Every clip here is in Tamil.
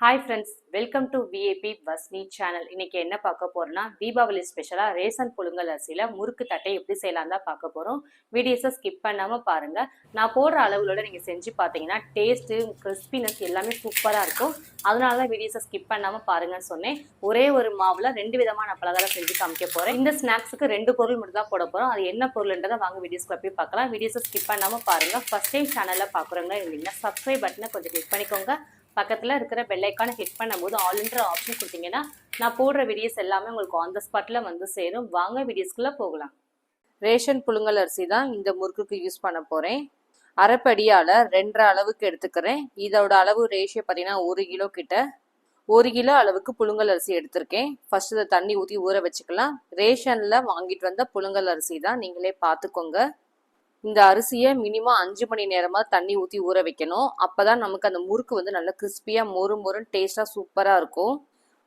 Hi friends welcome to V A P Vasni channel இன்னைக்கு என்ன பார்க்க போறோம்னா தீபாவளி ஸ்பெஷலாக ரேசன் புழுங்கல் அரிசியில் முறுக்கு தட்டை எப்படி செய்யலாம் தான் பார்க்க போகிறோம் வீடியோஸை ஸ்கிப் பண்ணாமல் பாருங்க. நான் போடுற அளவுகளோட நீங்கள் செஞ்சு பார்த்தீங்கன்னா டேஸ்ட்டு கிறிஸ்பினஸ் எல்லாமே சூப்பராக இருக்கும். அதனால தான் வீடியோஸை ஸ்கிப் பண்ணாமல் பாருங்கன்னு சொன்னேன். ஒரே ஒரு மாவில் ரெண்டு விதமான பலகாரம் செஞ்சு காமிக்க போகிறேன் இந்த ஸ்நாக்ஸுக்கு ரெண்டு பொருள் மட்டும் தான் போட போகிறோம் அது என்ன பொருள்ன்றதை வாங்க வீடியோஸ்க்கு போய் பார்க்கலாம். வீடியோஸை ஸ்கிப் பண்ணாமல் பாருங்கள் ஃபஸ்ட் டைம் சேனலில் பார்க்குறவங்க இருந்தீங்கன்னா சப்ஸ்கிரைப் பட்டனை கொஞ்சம் கிளிக் பண்ணிக்கோங்க. பக்கத்தில் இருக்கிற பெல் ஐக்கானை ஹிட் பண்ணும்போது ஆல்ன்ற ஆப்ஷன் கொடுத்தீங்கன்னா நான் போடுற வீடியோஸ் எல்லாமே உங்களுக்கு ஆன் த ஸ்பாட்டில் வந்து சேரும். வாங்க வீடியோஸ்குள்ளே போகலாம். ரேஷன் புழுங்கல் அரிசி தான் இந்த முறுக்குக்கு யூஸ் பண்ண போகிறேன் அரைப்படியால் ரெண்டரை அளவுக்கு எடுத்துக்கிறேன். இதோட அளவு ரேஷியோ பார்த்தீங்கன்னா ஒரு கிலோ கிட்ட. ஒரு கிலோ அளவுக்கு புழுங்கல் அரிசி எடுத்திருக்கேன். ஃபர்ஸ்ட் இதை தண்ணி ஊற்றி ஊற வச்சுக்கலாம். ரேஷனில் வாங்கிட்டு வந்த புழுங்கல் அரிசி தான் நீங்களே பார்த்துக்கோங்க. இந்த அரிசியை மினிமம் அஞ்சு மணி நேரமாக தண்ணி ஊற்றி ஊற வைக்கணும். அப்போ தான் நமக்கு அந்த முறுக்கு வந்து நல்லா கிறிஸ்பியாக மொறு மொறுன்னு டேஸ்ட்டாக சூப்பராக இருக்கும்.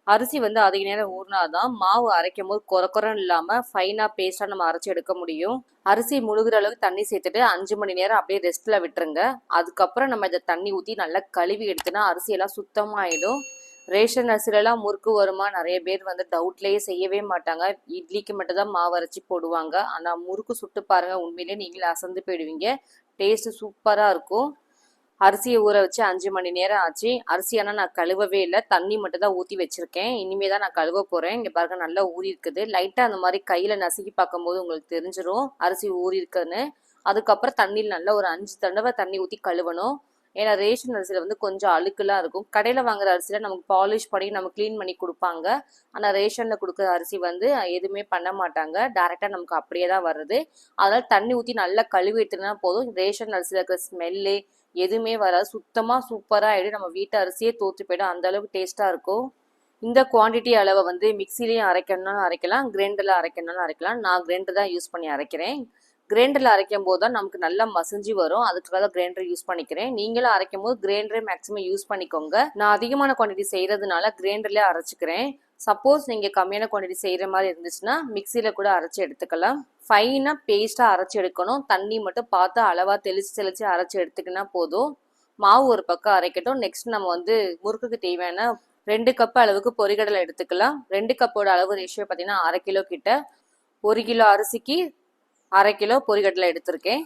அரிசி வந்து அதிக நேரம் ஊறினாதான் மாவு அரைக்கும் போது குறை குறைன்னு இல்லாமல் ஃபைனாக பேஸ்ட்டாக நம்ம அரைச்சி எடுக்க முடியும். அரிசி முழுகிற அளவுக்கு தண்ணி சேர்த்துட்டு அஞ்சு மணி நேரம் அப்படியே ரெஸ்ட்டில் விட்டுருங்க. அதுக்கப்புறம் நம்ம இதை தண்ணி ஊற்றி நல்லா கழுவி எடுத்துனா அரிசியெல்லாம் சுத்தமாகிடும் ரேஷன் அரிசிலலாம் முறுக்கு வருமா? நிறைய பேர் வந்து டவுட்லேயே செய்யவே மாட்டாங்க. இட்லிக்கு மட்டும்தான் மாவு அரைச்சி போடுவாங்க. ஆனால் முறுக்கு சுட்டு பாருங்க உண்மையிலேயே நீங்களே அசந்து போயிடுவீங்க. டேஸ்ட்டு சூப்பராக இருக்கும். அரிசியை ஊற வச்சு அஞ்சு மணி நேரம் ஆச்சு. அரிசி ஆனால் நான் கழுவவே இல்லை. தண்ணி மட்டும் தான் ஊற்றி வச்சுருக்கேன். இனிமே தான் நான் கழுவ போகிறேன் இங்கே பாருங்க நல்லா ஊறி இருக்குது. லைட்டாக அந்த மாதிரி கையில் நசுக்கி பார்க்கும்போது உங்களுக்கு தெரிஞ்சிடும் அரிசி ஊறி இருக்குன்னு. அதுக்கப்புறம் தண்ணியில் நல்லா ஒரு அஞ்சு தடவை தண்ணி ஊற்றி கழுவணும். ஏன்னா ரேஷன் அரிசியில் வந்து கொஞ்சம் அழுக்குலாம் இருக்கும். கடையில் வாங்குற அரிசியில் நமக்கு பாலிஷ் பண்ணி நம்ம க்ளீன் பண்ணி கொடுப்பாங்க. ஆனால் ரேஷனில் கொடுக்குற அரிசி வந்து எதுவுமே பண்ண மாட்டாங்க. டேரெக்டாக நமக்கு அப்படியே தான் வருது அதனால் தண்ணி ஊற்றி நல்லா கழுவி எடுத்துனா போதும். ரேஷன் அரிசியில் இருக்கிற ஸ்மெல்லு எதுவுமே வராது. சுத்தமாக சூப்பராக ஆகிடும் நம்ம வீட்டு அரிசியே தோற்று போயிடும். அந்த அளவுக்கு டேஸ்ட்டாக இருக்கும். இந்த குவான்டிட்டி அளவை வந்து மிக்சிலையும் அரைக்கணும்னாலும் அரைக்கலாம். கிரைண்டரில் அரைக்கணும்னாலும் அரைக்கலாம். நான் கிரைண்டர் தான் யூஸ் பண்ணி அரைக்கிறேன். கிரைண்டரில் அரைக்கும் போது தான் நமக்கு நல்லா மசிஞ்சு வரும். அதுக்காக தான் கிரைண்டர் யூஸ் பண்ணிக்கிறேன். நீங்களும் அரைக்கும் போது கிரைண்டரே மேக்ஸிமம் யூஸ் பண்ணிக்கோங்க. நான் அதிகமான குவான்டிட்டி செய்கிறதுனால கிரைண்டர்லேயே அரைச்சிக்கிறேன். சப்போஸ் நீங்கள் கம்மியான குவான்டிட்டி செய்கிற மாதிரி இருந்துச்சுன்னா மிக்சியில் கூட அரைச்சி எடுத்துக்கலாம். ஃபைனாக பேஸ்ட்டாக அரைச்சி எடுக்கணும். தண்ணி மட்டும் பார்த்து அளவாக தெளித்து தெளித்து அரைச்சி எடுத்துக்கினா போதும். மாவு ஒரு பக்கம் அரைக்கட்டும். நெக்ஸ்ட் நம்ம வந்து முறுக்குக்கு தேவையான ரெண்டு கப் அளவுக்கு பொரிகடலை எடுத்துக்கலாம். ரெண்டு கப்போட அளவு ரேஷியோ பார்த்தீங்கன்னா அரை கிலோ கிட்ட. ஒரு கிலோ அரிசிக்கு அரை கிலோ பொரிகடலை எடுத்திருக்கேன்.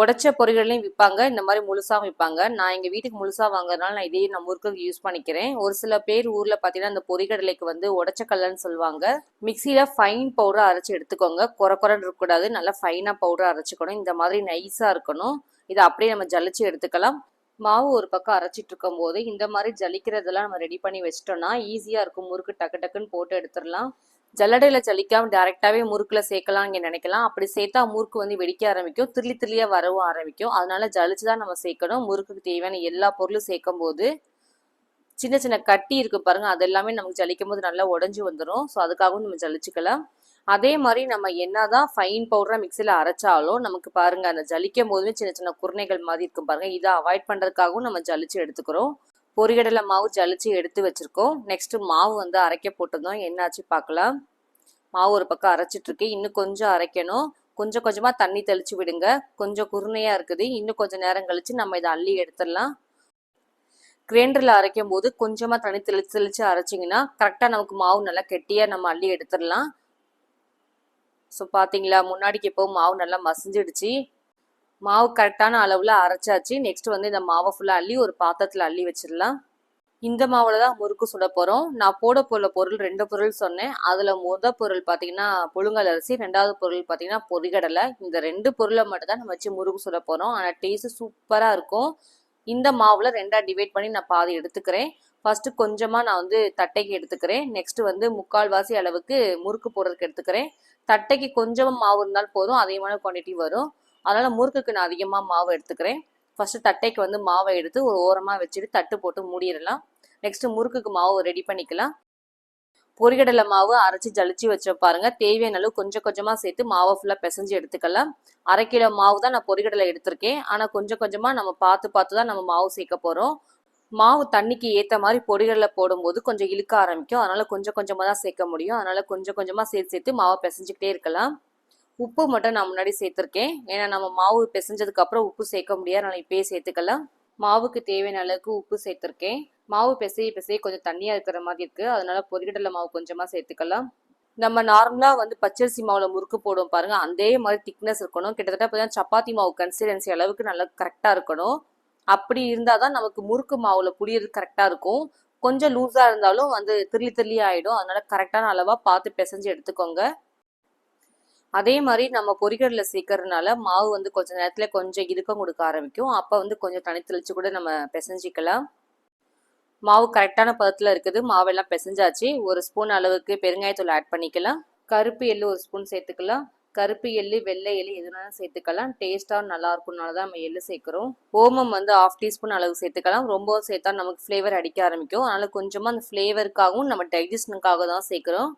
உடச்ச பொரிகடலையும் விற்பாங்க. இந்த மாதிரி முழுசாக விற்பாங்க. நான் எங்கள் வீட்டுக்கு முழுசாக வாங்குறதுனால நான் இதையும் நான் முறுக்கு யூஸ் பண்ணிக்கிறேன். ஒரு சில பேர் ஊரில் பார்த்தீங்கன்னா அந்த பொரிகடலைக்கு வந்து உடச்ச கல்லன்னு சொல்லுவாங்க. மிக்சியில் ஃபைன் பவுடர் அரைச்சி எடுத்துக்கோங்க. குறை குறைன்னு இருக்கக்கூடாது நல்லா ஃபைனாக பவுடர் அரைச்சிக்கணும். இந்த மாதிரி நைஸாக இருக்கணும். இதை அப்படியே நம்ம ஜலிச்சு எடுத்துக்கலாம். மாவு ஒரு பக்கம் அரைச்சிட்டு இருக்கும் போது இந்த மாதிரி ஜலிக்கிறதெல்லாம் நம்ம ரெடி பண்ணி வச்சிட்டோம்னா ஈஸியாக இருக்கும். முறுக்கு டக்கு டக்குன்னு போட்டு எடுத்துடலாம். ஜல்லடையில் ஜலிக்காம டேரெக்டாகவே முறுக்கில் சேர்க்கலாம் இங்கே நினைக்கலாம். அப்படி சேர்த்தா முறுக்கு வந்து வெடிக்க ஆரம்பிக்கும். தில்லி தில்லியாக வரவும் ஆரம்பிக்கும். அதனால ஜலிச்சு தான் நம்ம சேர்க்கணும். முறுக்குக்கு தேவையான எல்லா பொருளும் சேர்க்கும் போது சின்ன சின்ன கட்டி இருக்கு பாருங்க அது எல்லாமே நமக்கு ஜலிக்கும் போது நல்லா உடஞ்சி வந்துடும் ஸோ அதுக்காகவும் நம்ம ஜலிச்சுக்கலாம். அதே மாதிரி நம்ம என்னதான் ஃபைன் பவுடராக மிக்சியில் அரைச்சாலும் நமக்கு பாருங்க அந்த ஜலிக்கும் போதுமே சின்ன சின்ன குருணைகள் மாதிரி இருக்கும் பாருங்க. இதை அவாய்ட் பண்ணுறதுக்காகவும் நம்ம ஜலிச்சு எடுத்துக்கிறோம். பொரிகடலை மாவு ஜலிச்சு எடுத்து வச்சிருக்கோம். நெக்ஸ்ட் மாவு வந்து அரைக்க போட்டிருந்தோம். என்னாச்சு பார்க்கலாம். மாவு ஒரு பக்கம் அரைச்சிட்டு இருக்கு. இன்னும் கொஞ்சம் அரைக்கணும். கொஞ்சம் கொஞ்சமாக தண்ணி தெளிச்சு விடுங்க. கொஞ்சம் குருணையாக இருக்குது. இன்னும் கொஞ்சம் நேரம் கழிச்சு நம்ம இதை அள்ளி எடுத்துடலாம். கிரைண்டரில் அரைக்கும் போது கொஞ்சமாக தண்ணி தெளிச்சு தெளிச்சு அரைச்சிங்கன்னா கரெக்டாக நமக்கு மாவு நல்லா கெட்டியாக நம்ம அள்ளி எடுத்துடலாம். ஸோ பார்த்தீங்களா முன்னாடிக்கு இப்போ மாவு நல்லா மசிஞ்சிடுச்சு. மாவு கரெக்டான அளவில் அரைச்சாச்சு. நெக்ஸ்ட் வந்து இந்த மாவை ஃபுல்லாக அள்ளி ஒரு பாத்திரத்தில் அள்ளி வச்சிடலாம். இந்த மாவில் தான் முறுக்கு சுட போகிறோம் நான் போட போகிற பொருள் ரெண்டு பொருள் சொன்னேன். அதில் முத பொருள் பார்த்தீங்கன்னா புழுங்கல் அரிசி ரெண்டாவது பொருள் பார்த்தீங்கன்னா பொரிகடலை இந்த ரெண்டு பொருளை மட்டும் தான் நம்ம வச்சு முறுக்கு சுட போகிறோம் ஆனால் டேஸ்ட்டு சூப்பராக இருக்கும். இந்த மாவில் ரெண்டாக டிவைட் பண்ணி நான் பாதி எடுத்துக்கிறேன். ஃபஸ்ட்டு கொஞ்சமாக நான் வந்து தட்டைக்கு எடுத்துக்கிறேன். நெக்ஸ்ட் வந்து முக்கால்வாசி அளவுக்கு முறுக்கு போடுறதுக்கு எடுத்துக்கிறேன். தட்டைக்கு கொஞ்சமாக மாவு இருந்தால் போதும். அதிகமான குவான்டிட்டி வரும். அதனால் முறுக்குக்கு நான் அதிகமாக மாவு எடுத்துக்கிறேன். ஃபஸ்ட்டு தட்டைக்கு வந்து மாவை எடுத்து ஒரு ஓரமாக வச்சுட்டு தட்டு போட்டு மூடிடலாம். நெக்ஸ்ட்டு முறுக்குக்கு மாவு ரெடி பண்ணிக்கலாம். பொரிகடலை மாவு அரைச்சி ஜலிச்சு வச்ச பாருங்க. தேவையான அளவு கொஞ்சம் கொஞ்சமாக சேர்த்து மாவை ஃபுல்லாக பிசைஞ்சு எடுத்துக்கலாம். அரை கிலோ மாவு தான் நான் பொரிகடலை எடுத்திருக்கேன். ஆனால் கொஞ்சம் கொஞ்சமாக நம்ம பார்த்து பார்த்து தான் நம்ம மாவு சேர்க்க போகிறோம் மாவு தண்ணிக்கு ஏற்ற மாதிரி பொடிகளில் போடும்போது கொஞ்சம் இழுக்க ஆரம்பிக்கும். அதனால் கொஞ்சம் கொஞ்சமாக தான் சேர்க்க முடியும். அதனால் கொஞ்சம் கொஞ்சமாக சேர்த்து சேர்த்து மாவை பிசைஞ்சிக்கிட்டே இருக்கலாம். உப்பு மட்டும் நான் முன்னாடி சேர்த்துருக்கேன். ஏன்னா நம்ம மாவு பிசைஞ்சதுக்கு அப்புறம் உப்பு சேர்க்க முடியாது. நான் இப்பயே சேர்த்துக்கலாம். மாவுக்கு தேவையான அளவுக்கு உப்பு சேர்த்துருக்கேன். மாவு பிசைய பிசைய கொஞ்சம் தண்ணியாக இருக்கிற மாதிரி இருக்குது அதனால பொரிகடலை மாவு கொஞ்சமாக சேர்த்துக்கலாம். நம்ம நார்மலாக வந்து பச்சரிசி மாவில் முறுக்கு போடுவோம் பாருங்கள் அதே மாதிரி திக்னஸ் இருக்கணும். கிட்டத்தட்ட பார்த்தீங்கன்னா சப்பாத்தி மாவு கன்சிஸ்டன்சி அளவுக்கு நல்லா கரெக்டாக இருக்கணும். அப்படி இருந்தால் தான் நமக்கு முறுக்கு மாவில் புளியது கரெக்டாக இருக்கும். கொஞ்சம் லூஸாக இருந்தாலும் வந்து திருளி திருளி ஆகிடும் அதனால கரெக்டான அளவாக பார்த்து பிசைஞ்சு எடுத்துக்கோங்க. அதே மாதிரி நம்ம பொரிகடலை சேர்க்கறதுனால மாவு வந்து கொஞ்ச நேரத்தில் கொஞ்சம் இறுக்கம் கொடுக்க ஆரம்பிக்கும். அப்போ வந்து கொஞ்சம் தனித்தளிச்சு கூட நம்ம பிசைஞ்சிக்கலாம். மாவு கரெக்டான பதத்தில் இருக்குது. மாவெல்லாம் பிசைஞ்சாச்சு. ஒரு ஸ்பூன் அளவுக்கு பெருங்காயத்தூள் ஆட் பண்ணிக்கலாம். கருப்பு எள்ளு ஒரு ஸ்பூன் சேர்த்துக்கலாம். கருப்பு எள்ளு வெள்ளை எள்ளு எதுனாலும் சேர்த்துக்கலாம். டேஸ்ட்டாக நல்லா இருக்கும்னால தான் நம்ம எள்ளு சேர்க்குறோம். ஓமம் வந்து ஆஃப் டீஸ்பூன் அளவு சேர்த்துக்கலாம். ரொம்பவும் சேர்த்தா நமக்கு ஃப்ளேவர் அடிக்க ஆரம்பிக்கும். அதனால் கொஞ்சமாக அந்த ஃப்ளேவருக்காகவும் நம்ம டைஜஷனுக்காக தான் சேர்க்குறோம்.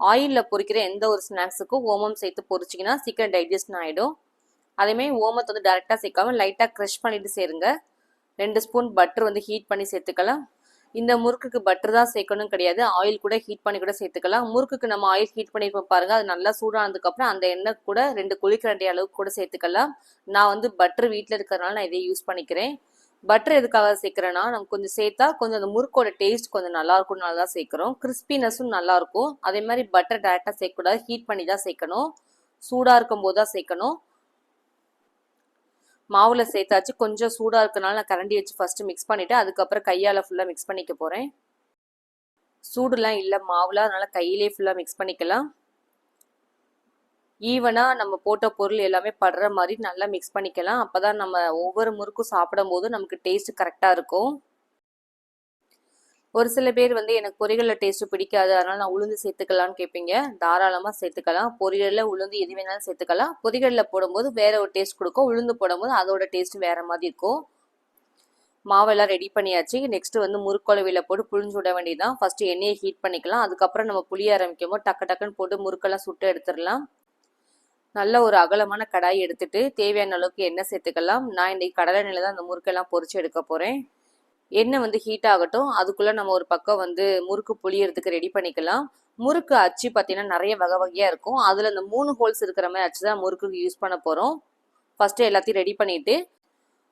ஆயிலில் பொறிக்கிற எந்த ஒரு ஸ்நாக்ஸுக்கும் ஓமம் சேர்த்து பொரிச்சிங்கன்னா சீக்கிரம் டைஜஷன் ஆகிடும் அதேமாதிரி ஓமத்தை வந்து டேரெக்டாக சேர்க்காம லைட்டாக க்ரஷ் பண்ணிட்டு சேருங்க. ரெண்டு ஸ்பூன் பட்டர் வந்து ஹீட் பண்ணி சேர்த்துக்கலாம். இந்த முறுக்குக்கு பட்டர் தான் சேர்க்கணும் கிடையாது. ஆயில் கூட ஹீட் பண்ணி கூட சேர்த்துக்கலாம். முறுக்குக்கு நம்ம ஆயில் ஹீட் பண்ணிருப்போம் பாருங்க அது நல்லா சூடானதுக்கப்புறம் அந்த எண்ணெய் கூட ரெண்டு குளிக்கரண்டி அளவுக்கு கூட சேர்த்துக்கலாம். நான் வந்து பட்டர் வீட்டில் இருக்கிறதுனால நான் இதை யூஸ் பண்ணிக்கிறேன். பட்டர் எதுக்காக சேர்க்குறேன்னா நம்ம கொஞ்சம் சேர்த்தா கொஞ்சம் அந்த முறுக்கோட டேஸ்ட் கொஞ்சம் நல்லா இருக்கும்னால தான் சேர்க்குறோம். கிறிஸ்பினஸும் நல்லா இருக்கும். அதே மாதிரி பட்டர் டேரெக்டாக சேர்க்கக்கூடாது. ஹீட் பண்ணி தான் சேர்க்கணும். சூடாக இருக்கும் போது தான் சேர்க்கணும். மாவில் சேர்த்தாச்சு. கொஞ்சம் சூடாக இருக்கனால நான் கரண்டி வச்சு ஃபஸ்ட்டு மிக்ஸ் பண்ணிவிட்டு அதுக்கப்புறம் கையால் ஃபுல்லாக மிக்ஸ் பண்ணிக்க போகிறேன் சூடுலாம் இல்லை. மாவில் அதனால் கையிலே ஃபுல்லாக மிக்ஸ் பண்ணிக்கலாம். ஈவனாக நம்ம போட்ட பொருள் எல்லாமே படுற மாதிரி நல்லா மிக்ஸ் பண்ணிக்கலாம். அப்போ தான் நம்ம ஒவ்வொரு முறுக்கும் சாப்பிடும் போது நமக்கு டேஸ்ட் கரெக்டாக இருக்கும். ஒரு சில பேர் வந்து எனக்கு பொரியலில் டேஸ்ட்டு பிடிக்காது. அதனால் நான் உளுந்து சேர்த்துக்கலான்னு கேட்பீங்க. தாராளமாக சேர்த்துக்கலாம். பொரியலில் உளுந்து எது வேணாலும் சேர்த்துக்கலாம். பொரியலில் போடும்போது வேற ஒரு டேஸ்ட் கொடுக்கும். உளுந்து போடும்போது அதோட டேஸ்ட் வேற மாதிரி இருக்கும். மாவெல்லாம் ரெடி பண்ணியாச்சு. நெக்ஸ்ட் வந்து முறுக்குழவியில் போட்டு புழிஞ்சு விட வேண்டியதான் ஃபர்ஸ்ட் எண்ணெயை ஹீட் பண்ணிக்கலாம். அதுக்கப்புறம் நம்ம புளிய ஆரம்பிக்கும் போது டக்கு டக்குன்னு போட்டு முறுக்கெல்லாம் சுட்டு எடுத்துடலாம். நல்ல ஒரு அகலமான கடாய் எடுத்துட்டு தேவையான அளவுக்கு எண்ணெய் சேர்த்துக்கலாம். நான் இன்னைக்கு கடலை எண்ணெயில் தான் அந்த முறுக்கெல்லாம் பொறிச்சு எடுக்க போகிறேன் எண்ணெய் வந்து ஹீட் ஆகட்டும். அதுக்குள்ளே நம்ம ஒரு பக்கம் வந்து முறுக்கு புளியறதுக்கு ரெடி பண்ணிக்கலாம். முறுக்கு அச்சு பார்த்தீங்கன்னா நிறைய வகை வகையாக இருக்கும். அதில் இந்த மூணு ஹோல்ஸ் இருக்கிற மாதிரி அச்சு தான் முறுக்குக்கு யூஸ் பண்ண போகிறோம் ஃபஸ்ட்டு எல்லாத்தையும் ரெடி பண்ணிவிட்டு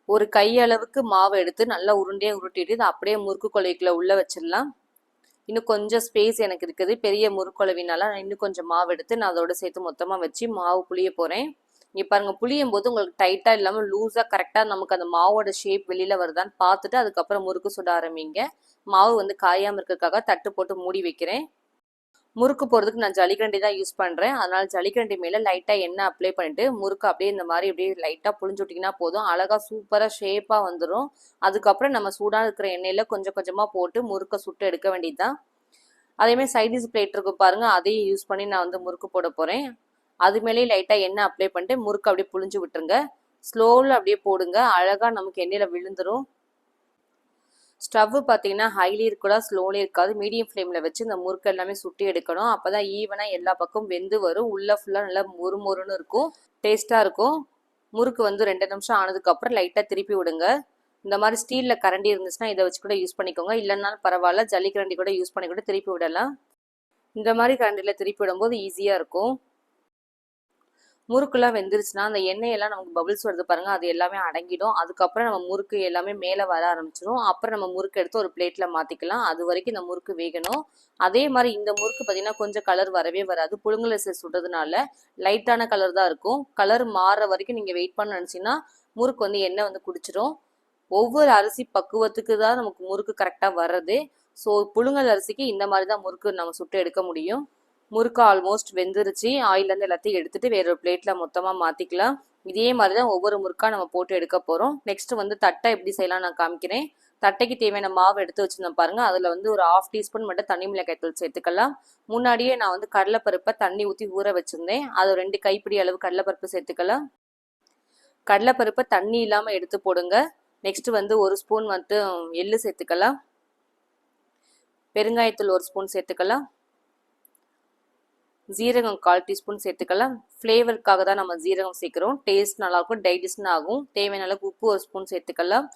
ஒரு கையளவுக்கு மாவை எடுத்து நல்லா உருண்டையாக உருட்டிட்டு இதை அப்படியே முறுக்கு கொலைக்குள்ளே உள்ளே வச்சிடலாம். இன்னும் கொஞ்சம் ஸ்பேஸ் எனக்கு இருக்குது. பெரிய முறுக்குழவினால நான் இன்னும் கொஞ்சம் மாவு எடுத்து நான் அதோட சேர்த்து மொத்தமாக வச்சு மாவு புளிய போகிறேன் இங்கே பாருங்கள் புளியும் போது உங்களுக்கு டைட்டாக இல்லாமல் லூஸாக கரெக்டாக நமக்கு அந்த மாவோட ஷேப் வெளியில் வருதான்னு பார்த்துட்டு அதுக்கப்புறம் முறுக்கு சுட ஆரம்பிங்க. மாவு வந்து காயாமல் இருக்கிறதுக்காக தட்டு போட்டு மூடி வைக்கிறேன். முறுக்கு போகிறதுக்கு நான் ஜலிகண்டி தான் யூஸ் பண்ணுறேன் அதனால் ஜலிகண்டி மேலே லைட்டாக எண்ணெய் அப்ளை பண்ணிட்டு முறுக்கு அப்படியே இந்த மாதிரி அப்படியே லைட்டாக புழிஞ்சு விட்டிங்கன்னா போதும். அழகாக சூப்பராக ஷேப்பாக வந்துடும் அதுக்கப்புறம் நம்ம சூடாக இருக்கிற எண்ணெயில் கொஞ்சம் கொஞ்சமாக போட்டு முறுக்கை சுட்டு எடுக்க வேண்டியது தான் அதேமாதிரி சைடிஸ் பிளேட் இருக்கும் பாருங்கள் அதையும் யூஸ் பண்ணி நான் வந்து முறுக்கு போட போகிறேன் அது மேலேயே லைட்டாக எண்ணெய் அப்ளை பண்ணிட்டு முறுக்கு அப்படியே புளிஞ்சு விட்டுருங்க. ஸ்லோவில் அப்படியே போடுங்க. அழகாக நமக்கு எண்ணெயில் விழுந்துடும் ஸ்டவ் பார்த்தீங்கன்னா ஹைலி இருக்கூடா ஸ்லோலி இருக்காது. மீடியம் ஃப்ளேமில் வச்சு இந்த முறுக்கு எல்லாமே சுட்டி எடுக்கணும். அப்போ தான் ஈவனாக எல்லா பக்கம் வெந்து வரும். உள்ளே ஃபுல்லாக நல்லா மொறு மொறுன்னு இருக்கும். டேஸ்ட்டாக இருக்கும். முறுக்கு வந்து ரெண்டு நிமிஷம் ஆனதுக்கப்புறம் லைட்டாக திருப்பி விடுங்க. இந்த மாதிரி ஸ்டீலில் கரண்டி இருந்துச்சுன்னா இதை வச்சு கூட யூஸ் பண்ணிக்கோங்க. இல்லைனாலும் பரவாயில்ல. ஜல்லி கரண்டி கூட யூஸ் பண்ணி கூட திருப்பி விடலாம். இந்த மாதிரி கரண்டியில் திருப்பி விடும்போது ஈஸியாக இருக்கும். முறுக்குலாம் வெந்துருச்சுன்னா அந்த எண்ணெயெல்லாம் நமக்கு பபிள்ஸ் வருது பாருங்க அது எல்லாமே அடங்கிடும். அதுக்கப்புறம் நம்ம முறுக்கு எல்லாமே மேலே வர ஆரம்பிச்சிடும் அப்புறம் நம்ம முறுக்கு எடுத்து ஒரு பிளேட்டில் மாற்றிக்கலாம் அது வரைக்கும் இந்த முறுக்கு வேகணும். அதே மாதிரி இந்த முறுக்கு பார்த்தீங்கன்னா கொஞ்சம் கலர் வரவே வராது. புழுங்கலரிசி சுடுறதுனால லைட்டான கலர் தான் இருக்கும். கலர் மாறுற வரைக்கும் நீங்கள் வெயிட் பண்ண நினச்சிங்கன்னா முறுக்கு வந்து எண்ணெய் வந்து குடிச்சிடும் ஒவ்வொரு அரிசி பக்குவத்துக்கு தான் நமக்கு முறுக்கு கரெக்டாக வர்றது. ஸோ புழுங்கல் அரிசிக்கு இந்த மாதிரி தான் முறுக்கு நம்ம சுட்டு எடுக்க முடியும். முறுக்கு ஆல்மோஸ்ட் வெந்துருச்சு. ஆயிலேருந்து எல்லாத்தையும் எடுத்துட்டு வேற ஒரு பிளேட்டில் மொத்தமாக மாற்றிக்கலாம் இதே மாதிரி தான் ஒவ்வொரு முறுக்காக நம்ம போட்டு எடுக்க போகிறோம் நெக்ஸ்ட் வந்து தட்டை எப்படி செய்யலாம் நான் காமிக்கிறேன். தட்டைக்கு தேவையான மாவு எடுத்து வச்சிருந்தேன் பாருங்க. அதில் வந்து ஒரு ஆஃப் டீஸ்பூன் மட்டும் தண்ணி மிளகாய் தூள் சேர்த்துக்கலாம். முன்னாடியே நான் வந்து கடலைப்பருப்பை தண்ணி ஊற்றி ஊற வச்சுருந்தேன். அது ரெண்டு கைப்பிடி அளவு கடலைப்பருப்பு சேர்த்துக்கலாம். கடலைப்பருப்பை தண்ணி இல்லாமல் எடுத்து போடுங்க. நெக்ஸ்ட் வந்து ஒரு ஸ்பூன் வந்து எள்ளு சேர்த்துக்கலாம். பெருங்காயத்தூள் ஒரு ஸ்பூன் சேர்த்துக்கலாம். ஜீரகம் கால் டீஸ்பூன் சேர்த்துக்கலாம். ஃப்ளேவருக்காக தான் நம்ம ஜீரகம் சேர்க்குறோம். டேஸ்ட் நல்லாயிருக்கும் டைஜஷன் ஆகும். தேவையான அளவுக்கு உப்பு ஒரு ஸ்பூன் சேர்த்துக்கலாம்.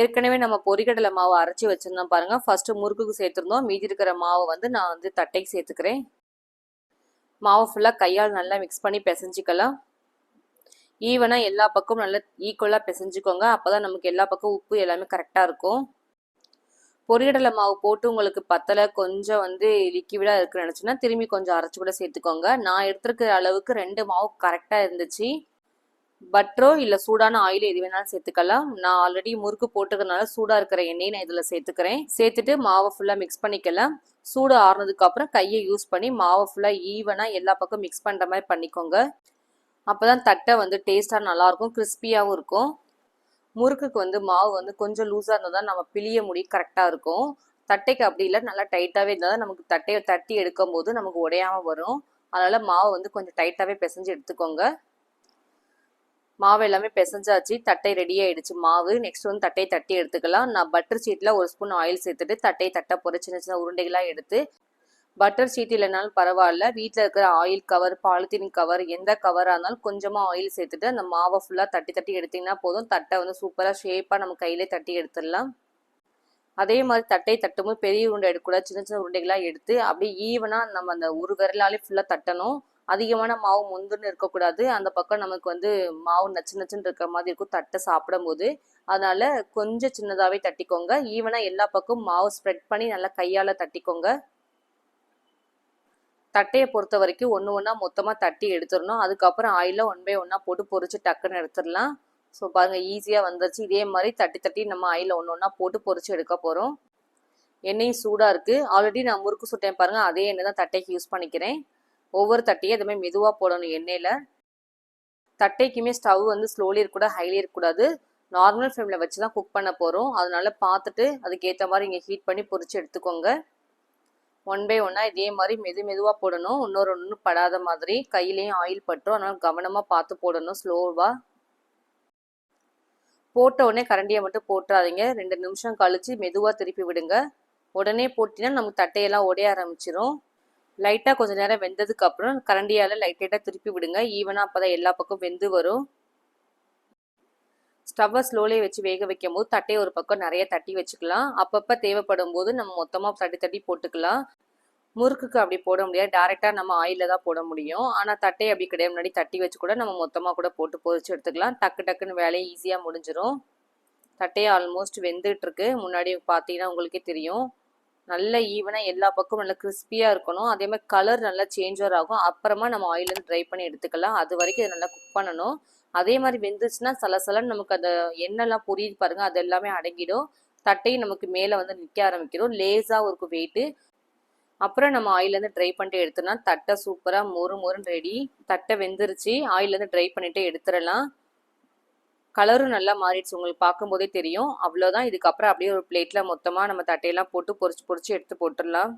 ஏற்கனவே நம்ம பொறிகடலை மாவு அரைச்சி வச்சுருந்தோம் பாருங்கள் ஃபஸ்ட்டு முறுக்குக்கு சேர்த்துருந்தோம். மீதி இருக்கிற மாவை வந்து நான் வந்து தட்டைக்கு சேர்த்துக்கிறேன். மாவு ஃபுல்லாக கையால் நல்லா மிக்ஸ் பண்ணி பிசைஞ்சிக்கலாம். ஈவனாக எல்லா பக்கமும் நல்லா ஈக்குவலாக பிசைஞ்சுக்கோங்க. அப்போ தான் நமக்கு எல்லா பக்கம் உப்பு எல்லாமே கரெக்டாக இருக்கும். பொரியடலை மாவு போட்டு உங்களுக்கு பத்தலை கொஞ்சம் வந்து லிக்விடாக இருக்குன்னு நினச்சுன்னா திரும்பி கொஞ்சம் அரைச்சி கூட சேர்த்துக்கோங்க. நான் எடுத்துருக்கிற அளவுக்கு ரெண்டு மாவு கரெக்டாக இருந்துச்சு. பட்டரோ இல்லை சூடான ஆயில் எது வேணாலும் சேர்த்துக்கலாம். நான் ஆல்ரெடி முறுக்கு போட்டுக்கிறதுனால சூடாக இருக்கிற எண்ணெயை நான் இதில் சேர்த்துக்கிறேன். சேர்த்துட்டு மாவை ஃபுல்லாக மிக்ஸ் பண்ணிக்கலாம். சூடு ஆறுனதுக்கப்புறம் கையை யூஸ் பண்ணி மாவை ஃபுல்லாக ஈவனாக எல்லா பக்கம் மிக்ஸ் பண்ணுற மாதிரி பண்ணிக்கோங்க. அப்போ தான் தட்டை வந்து டேஸ்ட்டாக நல்லாயிருக்கும் கிறிஸ்பியாகவும் இருக்கும். முறுக்குக்கு வந்து மாவு வந்து கொஞ்சம் லூஸாக இருந்தால் தான் நம்ம பிழிய முடி கரெக்டாக இருக்கும். தட்டைக்கு அப்படி இல்லை. நல்லா டைட்டாகவே இருந்தால் தான் நமக்கு தட்டையை தட்டி எடுக்கும் போது நமக்கு உடையாமல் வரும். அதனால் மாவு வந்து கொஞ்சம் டைட்டாகவே பிசைஞ்சு எடுத்துக்கோங்க. மாவு எல்லாமே பிசைஞ்சாச்சு. தட்டை ரெடி ஆயிடுச்சு மாவு. நெக்ஸ்ட் வந்து தட்டையை தட்டி எடுத்துக்கலாம். நான் பட்டர் சீட்டில் ஒரு ஸ்பூன் ஆயில் சேர்த்துட்டு தட்டையை தட்டை போகிற சின்ன சின்ன உருண்டைகளாக எடுத்து பட்டர் ஷீட் இல்லைனாலும் பரவாயில்ல. வீட்டில் இருக்கிற ஆயில் கவர் பாலித்தீன் கவர் எந்த கவராக இருந்தாலும் கொஞ்சமாக ஆயில் சேர்த்துட்டு அந்த மாவை ஃபுல்லாக தட்டி தட்டி எடுத்திங்கன்னா போதும். தட்டை வந்து சூப்பராக ஷேப்பாக நம்ம கையிலே தட்டி எடுத்துடலாம். அதே மாதிரி தட்டை தட்டும்போது பெரிய உருண்டை எடுக்கக்கூடாது. சின்ன சின்ன உருண்டைகளாக எடுத்து அப்படியே ஈவனாக நம்ம அந்த ஒரு விரலாலே ஃபுல்லாக தட்டணும். அதிகமான மாவு முந்துன்னு இருக்கக்கூடாது. அந்த பக்கம் நமக்கு வந்து மாவு நச்சு நச்சுன்னு இருக்கிற மாதிரி இருக்கும். தட்டை சாப்பிடும்போது. அதனால கொஞ்சம் சின்னதாகவே தட்டிக்கோங்க. ஈவனாக எல்லா பக்கமும் மாவு ஸ்ப்ரெட் பண்ணி நல்லா கையால் தட்டிக்கோங்க. தட்டையை பொறுத்த வரைக்கும் ஒன்று ஒன்றா மொத்தமாக தட்டி எடுத்துடணும். அதுக்கப்புறம் ஆயிலில் ஒன் பை ஒன்றா போட்டு பொறிச்சு டக்குன்னு எடுத்துடலாம். ஸோ பாருங்கள் ஈஸியாக வந்துருச்சு. இதே மாதிரி தட்டி தட்டி நம்ம ஆயிலில் ஒன்று ஒன்றா போட்டு பொறிச்சு எடுக்க போகிறோம் எண்ணெயும் சூடாக இருக்குது ஆல்ரெடி நான் முறுக்கு சுட்டேன் பாருங்கள் அதே எண்ணெய் தான் தட்டைக்கு யூஸ் பண்ணிக்கிறேன். ஒவ்வொரு தட்டையும் அதுமாதிரி மெதுவாக போடணும் எண்ணெயில். தட்டைக்குமே ஸ்டவ் வந்து ஸ்லோலி இருக்கக்கூடாது ஹைலி இருக்கக்கூடாது. நார்மல் ஃப்ளேமில் வச்சு தான் குக் பண்ண போகிறோம் அதனால பார்த்துட்டு அதுக்கேற்ற மாதிரி இங்கே ஹீட் பண்ணி பொறிச்சு எடுத்துக்கோங்க. ஒன் பை ஒன்னாக இதே மாதிரி மெது மெதுவாக போடணும். இன்னொரு ஒன்று படாத மாதிரி கையிலையும் ஆயில் பட்டுரும் அதனால் கவனமாக பார்த்து போடணும் ஸ்லோவாக போட்ட உடனே கரண்டியை மட்டும் போட்டுறாதீங்க. ரெண்டு நிமிஷம் கழித்து மெதுவாக திருப்பி விடுங்க. உடனே போட்டினா நமக்கு தட்டையெல்லாம் உடைய ஆரம்பிச்சிடும் லைட்டாக கொஞ்சம் நேரம் வெந்ததுக்கு அப்புறம் கரண்டியால் லைட் லைட்டாக திருப்பி விடுங்க. ஈவனாக அப்போ தான் எல்லா பக்கம் வெந்து வரும். ஸ்டவ்வை ஸ்லோலே வச்சு வேக வைக்கும் போது தட்டையை ஒரு பக்கம் நிறைய தட்டி வச்சுக்கலாம். அப்பப்போ தேவைப்படும் போது நம்ம மொத்தமாக தட்டி தட்டி போட்டுக்கலாம். முறுக்குக்கு அப்படி போட முடியாது. டேரெக்டாக நம்ம ஆயிலில் தான் போட முடியும். ஆனால் தட்டை அப்படி கிடையாது. முன்னாடி தட்டி வச்சு கூட நம்ம மொத்தமாக கூட போட்டு பொறிச்சு எடுத்துக்கலாம். டக்கு டக்குன்னு வேலையை ஈஸியாக முடிஞ்சிடும் தட்டையை ஆல்மோஸ்ட் வெந்துட்டுருக்கு முன்னாடி பார்த்தீங்கன்னா உங்களுக்கே தெரியும். நல்ல ஈவனாக எல்லா பக்கமும் நல்லா கிறிஸ்பியாக இருக்கணும். அதே மாதிரி கலர் நல்லா சேஞ்சர் ஆகும். அப்புறமா நம்ம ஆயிலேருந்து ட்ரை பண்ணி எடுத்துக்கலாம். அது வரைக்கும் இதை நல்லா குக் பண்ணணும். அதே மாதிரி வெந்துச்சுன்னா சலசலன்னு நமக்கு அந்த எண்ணெய்லாம் பொரியுது பாருங்க அது எல்லாமே அடங்கிடும். தட்டையும் நமக்கு மேலே வந்து நிற்க ஆரம்பிக்கிறோம் லேஸாக இருக்கும் வெயிட்டு அப்புறம் நம்ம ஆயிலேருந்து ட்ரை பண்ணிட்டு எடுத்தோம்னா தட்டை சூப்பராக மொறு மொறுன்னு ரெடி தட்டை வெந்துருச்சு. ஆயிலேருந்து ட்ரை பண்ணிட்டு எடுத்துடலாம். கலரும் நல்லா மாறிடுச்சு. உங்களுக்கு பார்க்கும்போதே தெரியும். அவ்வளோதான் இதுக்கப்புறம் அப்படியே ஒரு பிளேட்டில் மொத்தமாக நம்ம தட்டையெல்லாம் போட்டு பொறிச்சு பொறிச்சு எடுத்து போட்டுடலாம்.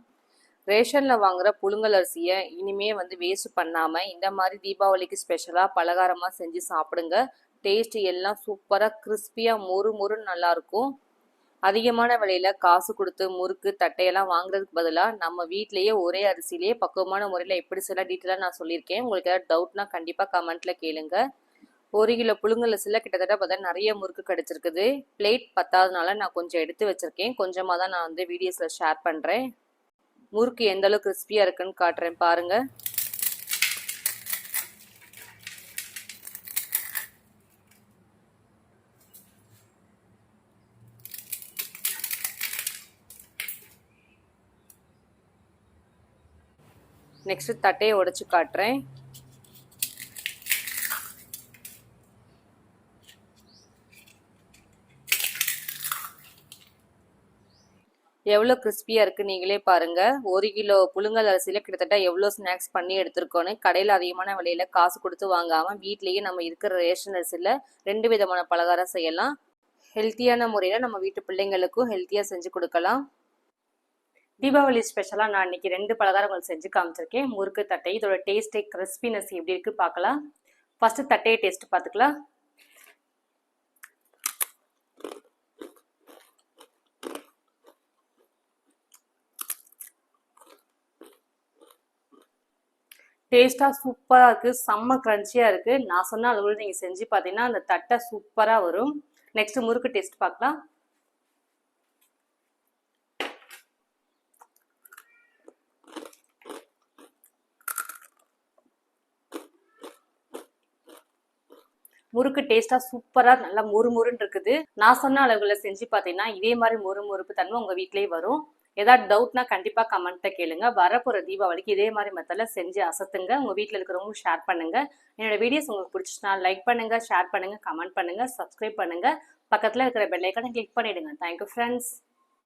ரேஷனில் வாங்குற புழுங்கல் அரிசியை இனிமே வந்து வேஸ்ட் பண்ணாமல் இந்த மாதிரி தீபாவளிக்கு ஸ்பெஷலாக பலகாரமாக செஞ்சு சாப்பிடுங்க. டேஸ்ட் எல்லாம் சூப்பராக கிறிஸ்பியாக மொறு மொறுன்னு நல்லாயிருக்கும் அதிகமான விலையில காசு கொடுத்து முறுக்கு தட்டையெல்லாம் வாங்குறதுக்கு பதிலாக நம்ம வீட்லேயே ஒரே அரிசியிலேயே பக்குவமான முறையில் எப்படி சில டீட்டெயிலாக நான் சொல்லியிருக்கேன். உங்களுக்கு ஏதாவது டவுட்னா கண்டிப்பாக கமெண்ட்டில் கேளுங்க. ஒரு கிலோ புழுங்கல் புழுங்கலசில் கிட்டத்தட்ட பார்த்தா நிறைய முறுக்கு கிடச்சிருக்குது. பிளேட் பத்தாதனால நான் கொஞ்சம் எடுத்து வச்சுருக்கேன். கொஞ்சமாக தான் நான் வந்து வீடியோஸில் ஷேர் பண்ணுறேன் முறுக்கு எந்த அளவுக்கு கிறிஸ்பியாக இருக்குன்னு காட்டுறேன் பாருங்கள் நெக்ஸ்ட்டு தட்டையை உடைச்சு காட்டுறேன். எவ்வளோ கிறிஸ்பியாக இருக்குது நீங்களே பாருங்கள் ஒரு கிலோ புழுங்கல் அரிசியில் கிட்டத்தட்ட எவ்வளோ ஸ்நாக்ஸ் பண்ணி எடுத்துருக்கோன்னு கடையில் அதிகமான விலையில் காசு கொடுத்து வாங்காமல் வீட்லேயே நம்ம இருக்கிற ரேஷன் அரிசியில் ரெண்டு விதமான பலகாரம் செய்யலாம். ஹெல்த்தியான முறையில் நம்ம வீட்டு பிள்ளைங்களுக்கும் ஹெல்த்தியாக செஞ்சு கொடுக்கலாம். தீபாவளி ஸ்பெஷலாக நான் இன்றைக்கி ரெண்டு பலகாரங்கள் செஞ்சு காமிச்சிருக்கேன். முறுக்கு தட்டை இதோட டேஸ்ட்டே கிறிஸ்பினஸ் எப்படி இருக்குது பார்க்கலாம். ஃபஸ்ட்டு தட்டையை டேஸ்ட் பார்த்துக்கலாம். டேஸ்ட்டாக சூப்பராக இருக்குது செம்ம க்ரன்ச்சியாக இருக்குது நான் சொன்ன அளவில் நீங்கள் செஞ்சு பார்த்தீங்கன்னா அந்த தட்டை சூப்பராக வரும். நெக்ஸ்ட் முறுக்கு டேஸ்ட் பார்க்கலாம் முறுக்கு டேஸ்ட்டாக சூப்பராக நல்லா முறுமுறுன்னு இருக்குது. நான் சொன்ன அளவுகளில் செஞ்சு பார்த்தீங்கன்னா இதே மாதிரி முறுமுறுப்பு தன்மை உங்கள் வீட்டிலேயே வரும். ஏதாவது டவுட்னா கண்டிப்பாக கமெண்ட்டை கேளுங்க. வரப்போகிற தீபாவளிக்கு இதே மாதிரி மெத்தடில் செஞ்சு அசத்துங்க. உங்கள் வீட்டில் இருக்கிறவங்க ஷேர் பண்ணுங்கள் என்னோட வீடியோஸ் உங்களுக்கு பிடிச்சிச்சுன்னா லைக் பண்ணுங்கள் ஷேர் பண்ணுங்கள் கமெண்ட் பண்ணுங்கள் சப்ஸ்கிரைப் பண்ணுங்கள் பக்கத்தில் இருக்கிற பெல்லைக்கான கிளிக் பண்ணிவிடுங்க தேங்க்யூ ஃப்ரெண்ட்ஸ்